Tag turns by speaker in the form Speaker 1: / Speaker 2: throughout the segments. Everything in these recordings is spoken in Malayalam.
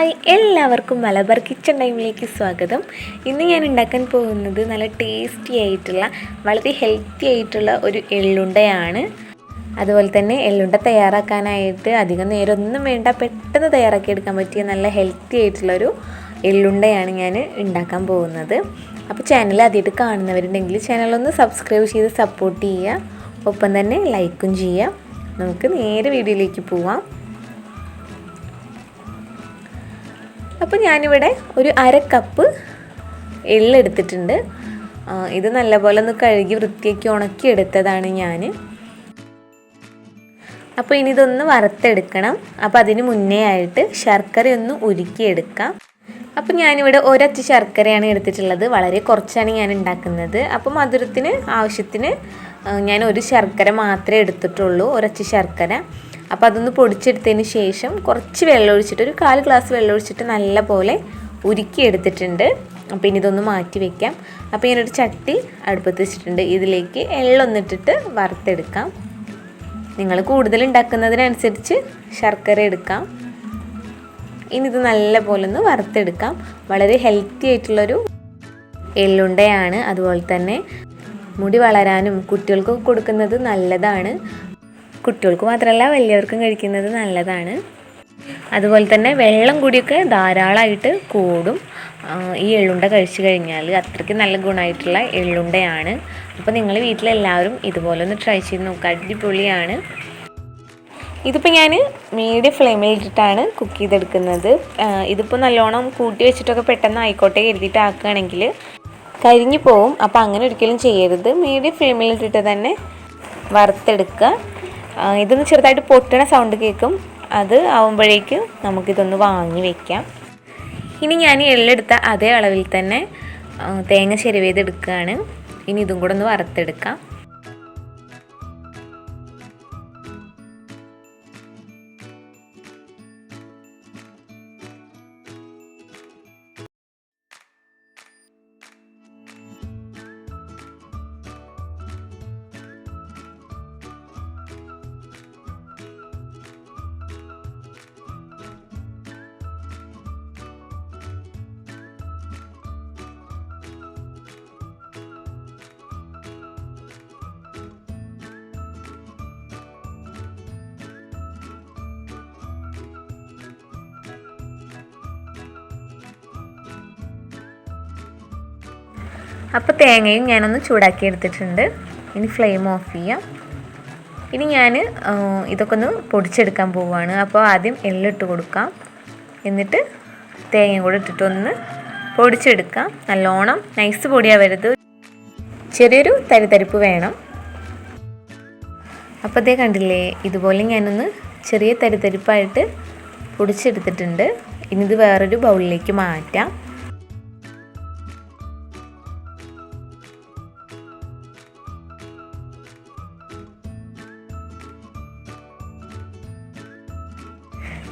Speaker 1: ഹായ് എല്ലാവർക്കും മലബാർ കിച്ചൺ ടൈമിലേക്ക് സ്വാഗതം. ഇന്ന് ഞാൻ ഉണ്ടാക്കാൻ പോകുന്നത് നല്ല ടേസ്റ്റി ആയിട്ടുള്ള വളരെ ഹെൽത്തി ആയിട്ടുള്ള ഒരു എള്ളുണ്ടയാണ്. അതുപോലെ തന്നെ എള്ളുണ്ട തയ്യാറാക്കാനായിട്ട് അധികം നേരം ഒന്നും വേണ്ട പെട്ടെന്ന് തയ്യാറാക്കി എടുക്കാൻ പറ്റിയ നല്ല ഹെൽത്തി ആയിട്ടുള്ളൊരു എള്ളുണ്ടയാണ് ഞാൻ ഉണ്ടാക്കാൻ പോകുന്നത്. അപ്പോൾ ചാനൽ ആദ്യമായിട്ട് കാണുന്നവരുണ്ടെങ്കിൽ ചാനലൊന്ന് സബ്സ്ക്രൈബ് ചെയ്ത് സപ്പോർട്ട് ചെയ്യുക. ഒപ്പം തന്നെ ലൈക്കും ചെയ്യുക. നമുക്ക് നേരെ വീഡിയോയിലേക്ക് പോവാം. അപ്പോൾ ഞാനിവിടെ ഒരു അര കപ്പ് എള്ളെടുത്തിട്ടുണ്ട് ഇത് നല്ലപോലെ ഒന്ന് കഴുകി വൃത്തിയാക്കി ഉണക്കി എടുത്തതാണ് ഞാൻ അപ്പോൾ ഇനി ഇതൊന്ന് വറുത്തെടുക്കണം. അപ്പോൾ അതിന് മുന്നേ ആയിട്ട് ശർക്കര ഒന്ന് ഉരുക്കിയെടുക്കാം. അപ്പോൾ ഞാനിവിടെ ഒരച്ച് ശർക്കരയാണ് എടുത്തിട്ടുള്ളത്. വളരെ കുറച്ചാണ് ഞാൻ ഉണ്ടാക്കുന്നത്. അപ്പോൾ മധുരത്തിന് ആവശ്യത്തിന് ഞാൻ ഒരു ശർക്കര മാത്രമേ എടുത്തിട്ടുള്ളൂ. ഒരച്ച് ശർക്കര. അപ്പോൾ അതൊന്ന് പൊടിച്ചെടുത്തതിന് ശേഷം കുറച്ച് വെള്ളം ഒഴിച്ചിട്ട് ഒരു കാൽ ഗ്ലാസ് വെള്ളം ഒഴിച്ചിട്ട് നല്ല പോലെ ഉരുക്കി എടുത്തിട്ടുണ്ട് അപ്പോൾ ഇനി ഇതൊന്ന് മാറ്റി വെക്കാം. അപ്പോൾ ഞാനൊരു ചട്ടി അടുപ്പത്ത് വെച്ചിട്ടുണ്ട്. ഇതിലേക്ക് എള്ളൊന്നിട്ടിട്ട് വറുത്തെടുക്കാം. നിങ്ങൾ കൂടുതൽ ഉണ്ടാക്കുന്നതിനനുസരിച്ച് ശർക്കര എടുക്കാം. ഇനി ഇത് നല്ല പോലെ ഒന്ന് വറുത്തെടുക്കാം. വളരെ ഹെൽത്തി ആയിട്ടുള്ളൊരു എള്ളുണ്ടയാണ്. അതുപോലെ തന്നെ മുടി വളരാനും കുട്ടികൾക്ക് കൊടുക്കുന്നത് നല്ലതാണ്. കുട്ടികൾക്ക് മാത്രമല്ല വലിയവർക്കും കഴിക്കുന്നത് നല്ലതാണ്. അതുപോലെ തന്നെ വെള്ളം കൂടിയൊക്കെ ധാരാളമായിട്ട് കൂടും. ഈ എള്ളുണ്ട കഴിച്ചു കഴിഞ്ഞാൽ അത്രയ്ക്ക് നല്ല ഗുണമായിട്ടുള്ള എള്ളുണ്ടയാണ്. അപ്പോൾ നിങ്ങൾ വീട്ടിലെല്ലാവരും ഇതുപോലെ ഒന്ന് ട്രൈ ചെയ്ത് നോക്കുക അടിപൊളിയാണ്. ഇതിപ്പോൾ ഞാൻ മീഡിയം ഫ്ലെയിമിൽ ഇട്ടിട്ടാണ് കുക്ക് ചെയ്തെടുക്കുന്നത്. ഇതിപ്പോൾ നല്ലോണം കൂട്ടി വെച്ചിട്ടൊക്കെ പെട്ടെന്ന് ആയിക്കോട്ടെ കരുതിയിട്ട് ആക്കുകയാണെങ്കിൽ കരിഞ്ഞു പോവും. അപ്പോൾ അങ്ങനെ ഒരിക്കലും ചെയ്യരുത്. മീഡിയം ഫ്ലെയിമിൽ ഇട്ടിട്ട് തന്നെ വറുത്തെടുക്കുക. ഇതൊന്ന് ചെറുതായിട്ട് പൊട്ടണ സൗണ്ട് കേൾക്കും. അത് ആവുമ്പോഴേക്കും നമുക്കിതൊന്ന് വാങ്ങി വെക്കാം. ഇനി ഞാൻ എള്ളെടുത്ത അതേ അളവിൽ തന്നെ തേങ്ങ തേങ്ങ ചെരുവേതെടുക്കുകയാണ് ഇനി ഇതും കൂടെ ഒന്ന് വറുത്തെടുക്കാം. അപ്പോൾ തേങ്ങയും ഞാനൊന്ന് ചൂടാക്കി എടുത്തിട്ടുണ്ട് ഇനി ഫ്ലെയിം ഓഫ് ചെയ്യാം. ഇനി ഞാൻ ഇതൊക്കെ ഒന്ന് പൊടിച്ചെടുക്കാൻ പോവുകയാണ് അപ്പോൾ ആദ്യം എള്ളിട്ട് കൊടുക്കാം. എന്നിട്ട് തേങ്ങയും കൂടെ ഇട്ടിട്ടൊന്ന് പൊടിച്ചെടുക്കാം. നല്ലോണം നൈസ് പൊടിയാവരുത് ചെറിയൊരു തരിതരിപ്പ് വേണം. അപ്പോൾ അതേ കണ്ടില്ലേ ഇതുപോലെ ഞാനൊന്ന് ചെറിയ തരിതരിപ്പായിട്ട് പൊടിച്ചെടുത്തിട്ടുണ്ട്. ഇനി ഇത് വേറൊരു ബൗളിലേക്ക് മാറ്റാം.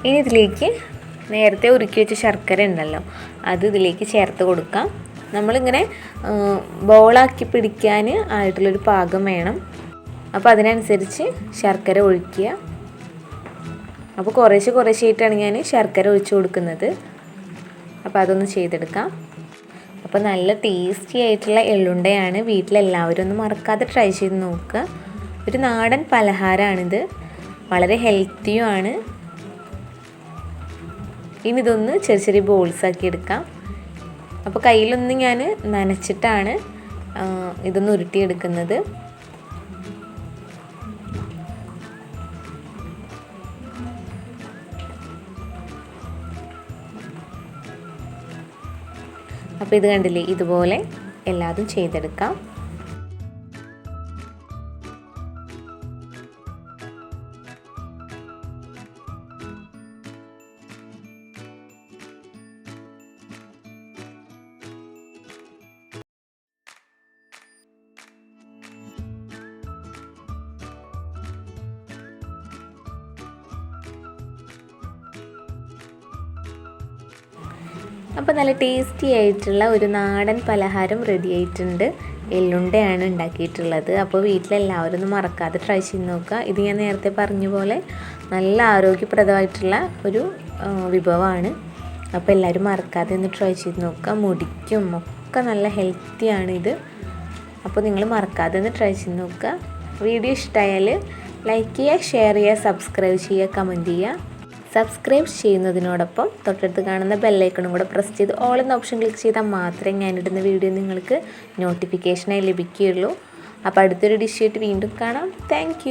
Speaker 1: ഇനി ഇതിലേക്ക് നേരത്തെ ഉരുക്കി വെച്ച ശർക്കര ഉണ്ടല്ലോ അത് ഇതിലേക്ക് ചേർത്ത് കൊടുക്കാം. നമ്മളിങ്ങനെ ബോളാക്കി പിടിക്കാൻ ആയിട്ടുള്ളൊരു പാകം വേണം. അപ്പോൾ അതിനനുസരിച്ച് ശർക്കര ഒഴിക്കുക. അപ്പോൾ കുറേശ്ശെ കുറേശ്ശെയായിട്ടാണ് ഞാൻ ശർക്കര ഒഴിച്ചു കൊടുക്കുന്നത്. അപ്പോൾ അതൊന്ന് ചെയ്തെടുക്കാം. അപ്പോൾ നല്ല ടേസ്റ്റി ആയിട്ടുള്ള എള്ളുണ്ടയാണ്. വീട്ടിലെല്ലാവരും ഒന്ന് മറക്കാതെ ട്രൈ ചെയ്ത് നോക്കുക. ഒരു നാടൻ പലഹാരമാണിത് വളരെ ഹെൽത്തിയുമാണ് ഇനി ഇതൊന്ന് ചെറിയ ചെറിയ ബോൾസ് ആക്കി എടുക്കാം. അപ്പോൾ കയ്യിലൊന്ന് ഞാൻ നനച്ചിട്ടാണ് ഇതൊന്ന് ഉരുട്ടിയെടുക്കുന്നത്. അപ്പോൾ ഇത് കണ്ടില്ലേ ഇതുപോലെ എല്ലാതും ചെയ്തെടുക്കാം. അപ്പോൾ നല്ല ടേസ്റ്റി ആയിട്ടുള്ള ഒരു നാടൻ പലഹാരം റെഡി ആയിട്ടുണ്ട്. എല്ലുണ്ടയാണ് ഉണ്ടാക്കിയിട്ടുള്ളത്. അപ്പോൾ വീട്ടിലെല്ലാവരും ഒന്ന് മറക്കാതെ ട്രൈ ചെയ്ത് നോക്കുക. ഇത് ഞാൻ നേരത്തെ പറഞ്ഞ പോലെ നല്ല ആരോഗ്യപ്രദമായിട്ടുള്ള ഒരു വിഭവമാണ്. അപ്പോൾ എല്ലാവരും മറക്കാതെ ഒന്ന് ട്രൈ ചെയ്ത് നോക്കുക. മുടിക്കും ഒക്കെ നല്ല ഹെൽത്തിയാണ് ഇത്. അപ്പോൾ നിങ്ങൾ മറക്കാതെ ഒന്ന് ട്രൈ ചെയ്ത് നോക്കുക. വീഡിയോ ഇഷ്ടമായാൽ ലൈക്ക് ചെയ്യുക ഷെയർ ചെയ്യുക സബ്സ്ക്രൈബ് ചെയ്യുക കമന്റ് ചെയ്യുക. സബ്സ്ക്രൈബ് ചെയ്യുന്നതിനോടൊപ്പം തൊട്ടടുത്ത് കാണുന്ന ബെല്ലൈക്കണും കൂടെ പ്രസ് ചെയ്ത് ഓൾ എന്ന ഓപ്ഷൻ ക്ലിക്ക് ചെയ്താൽ മാത്രമേ ഞാനിടുന്ന വീഡിയോ നിങ്ങൾക്ക് നോട്ടിഫിക്കേഷനായി ലഭിക്കുകയുള്ളൂ. അപ്പോൾ അടുത്തൊരു ഡിഷായിട്ട് വീണ്ടും കാണാം. താങ്ക്